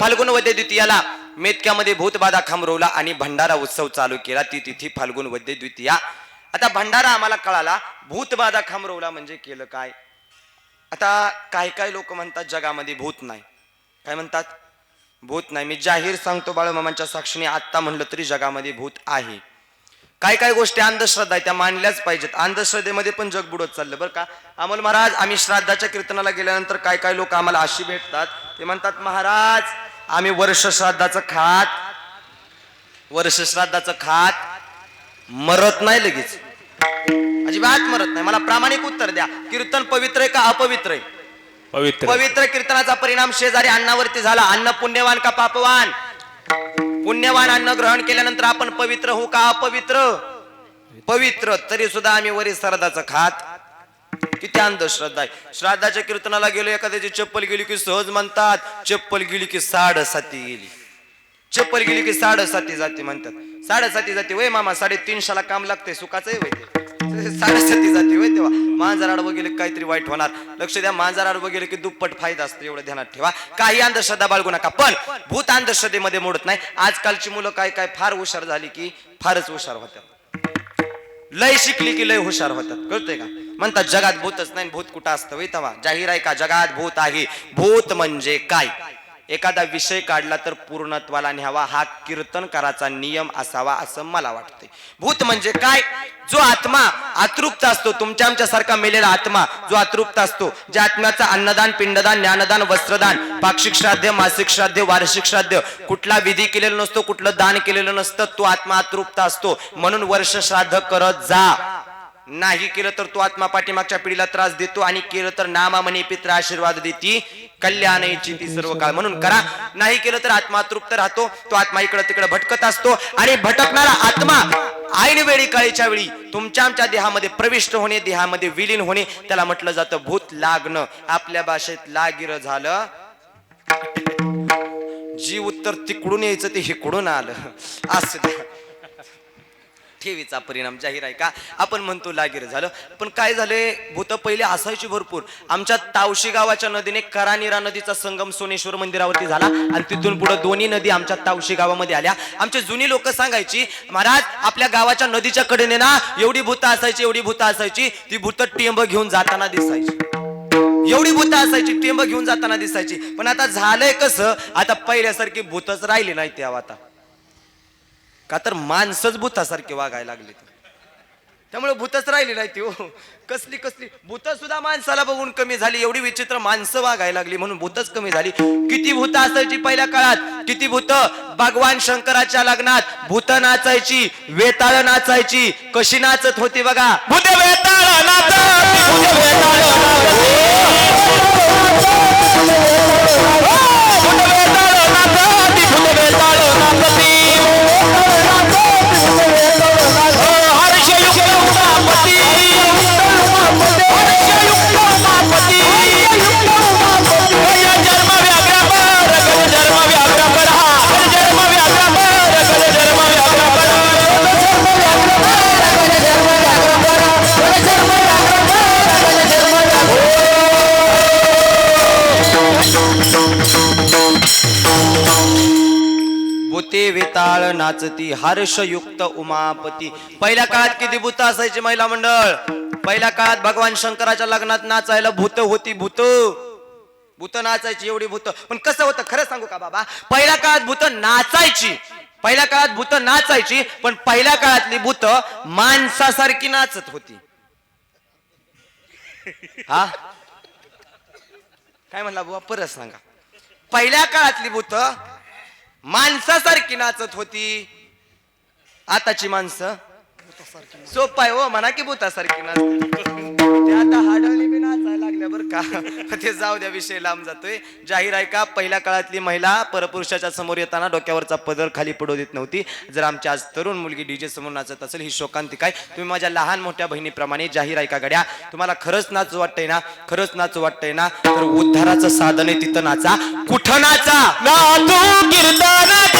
फाल्गुन वद्य द्वितीयाला मेतक्यामध्ये भूतबाधा खांबरवला आणि भंडारा उत्सव चालू केला. ती तिथी फाल्गुन वद्य द्वितीया आता भंडारा आम्हाला कळाला भूतबाधा खांबरवला म्हणजे केलं काय? आता काही काही लोक म्हणतात जगामध्ये भूत नाही? काय म्हणतात? भूत नाही. मी जाहीर सांगतो बाळमामांच्या साक्षीने आत्ता म्हणलं तरी जगामध्ये भूत आहे. काय काय गोष्टी अंधश्रद्धा आहे त्या मानल्याच पाहिजेत. अंधश्रद्धेमध्ये पण जग बुडत चाललं बरं का? अमोल महाराज आम्ही श्राद्धाच्या कीर्तनाला गेल्यानंतर काय काय लोक आम्हाला अशी भेटतात? ते म्हणतात महाराज आम्ही वर्ष श्राद्धाचं खात वर्ष श्राद्धाचं खात मरत नाही लगेच. अजिबात मरत नाही. मला प्रामाणिक उत्तर द्या. कीर्तन पवित्र आहे का अपवित्र आहे? पवित्र. पवित्र कीर्तनाचा परिणाम शेजारी अन्नावरती झाला. अन्न पुण्यवान का पापवान? पुण्यवान अन्न ग्रहण केल्यानंतर आपण पवित्र होऊ का अपवित्र? पवित्र. तरी सुद्धा आम्ही वरी सरदाचं खात किती अंधश्रद्धा आहे. श्राद्धाच्या कीर्तनाला गेलो एखाद्याची चप्पल गेली की सहज म्हणतात चप्पल गेली की साडेसाती गेली. चप्पल गेली की साडेसाती जाते म्हणतात. साडेसाती जाते वय मामा साडेतीनशाला काम लागते सुखाचं वय साडेसाती जाते वय तेव्हा. मांजर आडवं गेले काहीतरी वाईट होणार. लक्ष द्या मांजर आडवं गेले की दुप्पट फायदा असतो एवढं ध्यानात ठेवा. काही अंधश्रद्धा बाळगू नका पण भूत अंधश्रद्धेमध्ये मोडत नाही. आजकालची मुलं काय काय फार हुशार झाली की फारच हुशार होत्या लय शिकली की लय हुशार होतात. कळतंय का? म्हणतात जगात भूतच नाही भूत कुठं असतं वै तवा जाहीर आहे का? जगात भूत आहे. भूत म्हणजे काय? एखादा विषय काढला तर पूर्णत्वाला न्यावा हा कीर्तनकाराचा नियम असावा असं मला वाटतंय. भूत म्हणजे काय? जो आत्मा अतृप्त असतो तुमच्या आमच्यासारखा मेलेला आत्मा जो अतृप्त असतो ज्या आत्म्याचा अन्नदान पिंडदान ज्ञानदान वस्त्रदान पाक्षिक श्राद्ध मासिक श्राद्ध वार्षिक श्राद्ध कुठला विधी केलेला नसतो कुठलं दान केलेलं नसतं तो आत्मा अतृप्त असतो. म्हणून वर्ष श्राद्ध करत जा. नाही केलं तर तो आत्मा पाठीमागच्या पिढीला त्रास देतो आणि केलं तर नामा म्हणे पित्र आशीर्वाद देती. कल्याण ती सर्व काळ. म्हणून करा. नाही केलं तर आत्मा तृप्त राहतो. तो आत्मा इकडं तिकडं भटकत असतो आणि भटकणारा आत्मा ऐन वेळी काळीच्या वेळी तुमच्या आमच्या देहामध्ये प्रविष्ट होणे देहामध्ये विलीन होणे त्याला म्हटलं जातं भूत लागणं आपल्या भाषेत लागिर झालं. जी उत्तर तिकडून यायचं ते हिकडून आलं. असं ठेवीचा परिणाम जाहीर आहे का? आपण म्हणतो लागीर झालं. पण काय झालंय भूत पहिले असायची भरपूर. आमच्या तावशी गावाच्या नदीने करानिरा नदीचा संगम सोनेश्वर मंदिरावरती झाला. आणि तिथून पुढे दोन्ही नदी आमच्या तावशी गावामध्ये आल्या. आमचे जुनी लोक सांगायची महाराज आपल्या गावाच्या नदीच्या कडेने ना एवढी भूत असायची एवढी भूत असायची ती भूत टेंब घेऊन जाताना दिसायची. एवढी भूत असायची टेंब घेऊन जाताना दिसायची. पण आता झालंय कसं? आता पहिल्यासारखी भूतच राहिली नाही तेव्हा आता का तर माणसंच भूतासारखे वागायला लागले त्यामुळे भूतच राहिली नाही ती हो. कसली कसली? भूत सुद्धा माणसाला बघून कमी झाली एवढी विचित्र माणसं वागायला लागली म्हणून भूतच कमी झाली. किती भूत असायची पहिल्या काळात? किती भूत? भगवान शंकराच्या लग्नात भूत नाचायची वेताळ नाचायची. कशी नाचत होती बघा? भूत वेताळ नाचती, काळ नाचती हर्षयुक्त उमापती. पहिल्या काळात किती भूत असायची महिला मंडळ? पहिल्या काळात भगवान शंकराच्या लग्नात नाचायला भूत होती भूत. भूत नाचायची एवढी भूत. पण कसं होतं खरं सांगू का बाबा? पहिल्या काळात भूत नाचायची. पहिल्या काळात भूत नाचायची पण पहिल्या काळातली भूत माणसासारखी नाचत होती. हा? काय म्हणला बुवा? परत सांगा. पहिल्या काळातली भूत माणसासारखी नाचत होती. आताची माणसं सोप आहे हो म्हणा की भूतासारखी नाचते ते आता हाडळी बी नाचायला लागल्या बरं का. ते जाऊ द्या विषय लांब जातोय. जाहीर आहे का पहिल्या काळातली महिला परपुरुषाच्या समोर येताना डोक्यावरचा पदर खाली पडू देत नव्हती. जर आमची आज तरुण मुलगी डीजे समोर नाचत असेल ही शोकांतिक आहे. तुम्ही माझ्या लहान मोठ्या बहिणीप्रमाणे जाहीर आहे का गड्या? तुम्हाला खरंच नाचू वाटतंय ना? खरंच नाचू वाटतंय ना? तर उद्धाराचं साधन आहे तिथं नाचा. कुठं नाचा? कीर्तन ते कीर्तन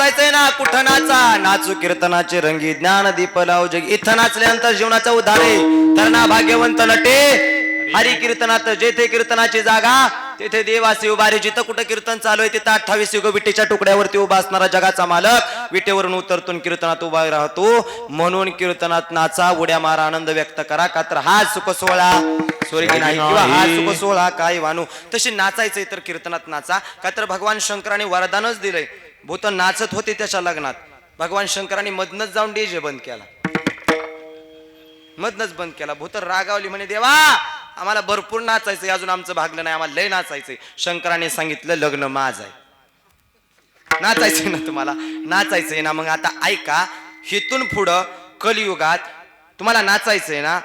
नाचायचंय ना कुठं नाचा? नाचू कीर्तनाचे रंगी ज्ञान दीप लाव जगी. इथं नाचल्यानंतर जीवनाचा उद्धार आहे. तर ना भाग्यवंत नटे हरी कीर्तनात जेथे कीर्तनाची जागा तेथे देवासी उभारे. जिथं कुठं कीर्तन चालू आहे तिथं अठ्ठावीस युग विटेच्या तुकड्यावरती उभा असणारा जगाचा मालक. विटेवरून उतरतून कीर्तनात उभा राहतो. म्हणून कीर्तनात नाचा उड्या मारा आनंद व्यक्त करा. का तर हा सुख सोहळा. स्वर्गी नाही किंवा हा सुख सोहळा काय वानू? तशी नाचायचंय तर कीर्तनात नाचा. का तर भगवान शंकराने वरदानच दिलंय. भूत नाचत होते त्याच्या लग्नात. भगवान शंकराने मधनच जाऊन डीजे बंद केला. मधनच बंद केला. भूत रागावली म्हणे देवा आम्हाला भरपूर नाचायचंय. अजून आमचं भागलं नाही. आम्हाला लय नाचायचंय. शंकराने सांगितलं लग्न माझ आहे. नाचायचंय ना तुम्हाला? नाचायचंय ना. मग आता ऐका हिथून पुढं कलियुगात तुम्हाला नाचायचंय ना?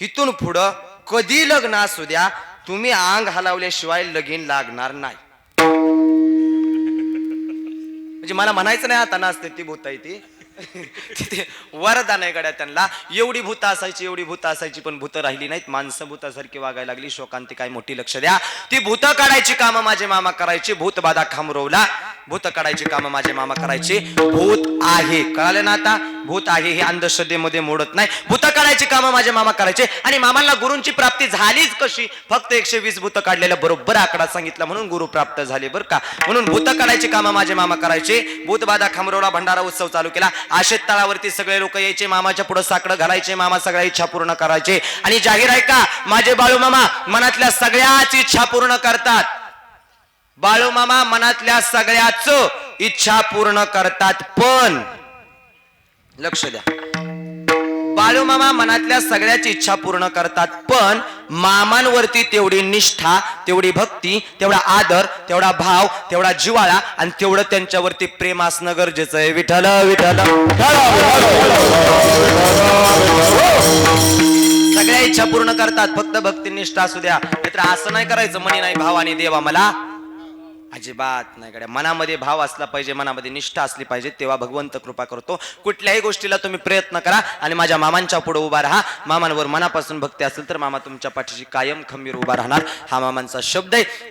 हिथून पुढं कधी लग्न असू द्या तुम्ही अंग हलावल्याशिवाय लगीन लागणार नाही. म्हणजे मला म्हणायचं नाही आता नाचते ती भूत आहे ती. तिथे वरदान आहे गड्या त्यांना. एवढी भूत असायची एवढी भूत असायची पण भूत राहिली नाहीत. माणसं भूतासारखी वागायला लागली. शोकांती काय मोठी लक्ष द्या. ती भूत काढायची कामं माझे मामा करायची. भूत बाधा भूत काढायची कामं माझे मामा करायचे. भूत आहे. कळालं ना आता? भूत आहे हे अंधश्रद्धेमध्ये मोडत नाही. भूत काढायची कामं माझे मामा करायचे. आणि मामांना गुरूंची प्राप्ती झालीच कशी? फक्त एकशे वीस भूत काढलेला बरोबर आकडा सांगितला म्हणून गुरु प्राप्त झाले बरं का? म्हणून भूत काढायची कामं माझे मामा करायचे. भूतबाधा खामरोडा भंडारा उत्सव चालू केला. आशेत तळावरती सगळे लोक यायचे. मामाच्या पुढे साकडं घालायचे. मामा सगळ्या इच्छा पूर्ण करायचे. आणि जाहीर आहे का? माझे बाळू मामा मनातल्या सगळ्याच इच्छा पूर्ण करतात. बाळूमामा मनातल्या सगळ्याच इच्छा पूर्ण करतात पण लक्ष द्या. बाळूमामा मनातल्या सगळ्याची इच्छा पूर्ण करतात पण मामांवरती तेवढी निष्ठा तेवढी भक्ती तेवढा आदर तेवढा भाव तेवढा जिवाळा आणि तेवढं त्यांच्यावरती प्रेम असणं गरजेचं आहे. विठल विठल सगळ्या इच्छा पूर्ण करतात फक्त भक्ती निष्ठा असू द्या. मित्र असं नाही करायचं म्हणे नाही भाव आणि देवा मला. अजिबात नाही गड्या. मनामध्ये भाव असला पाहिजे मनामध्ये निष्ठा असली पाहिजे तेव्हा भगवंत कृपा करतो. कुठल्याही गोष्टीला तुम्ही प्रयत्न करा आणि माझ्या मामांच्या पुढे उभा राहा. मामांवर मनापासून भक्ती असेल तर मामा तुमच्या पाठीशी कायम खंबीर उभा राहणार. हा मामांचा शब्द आहे.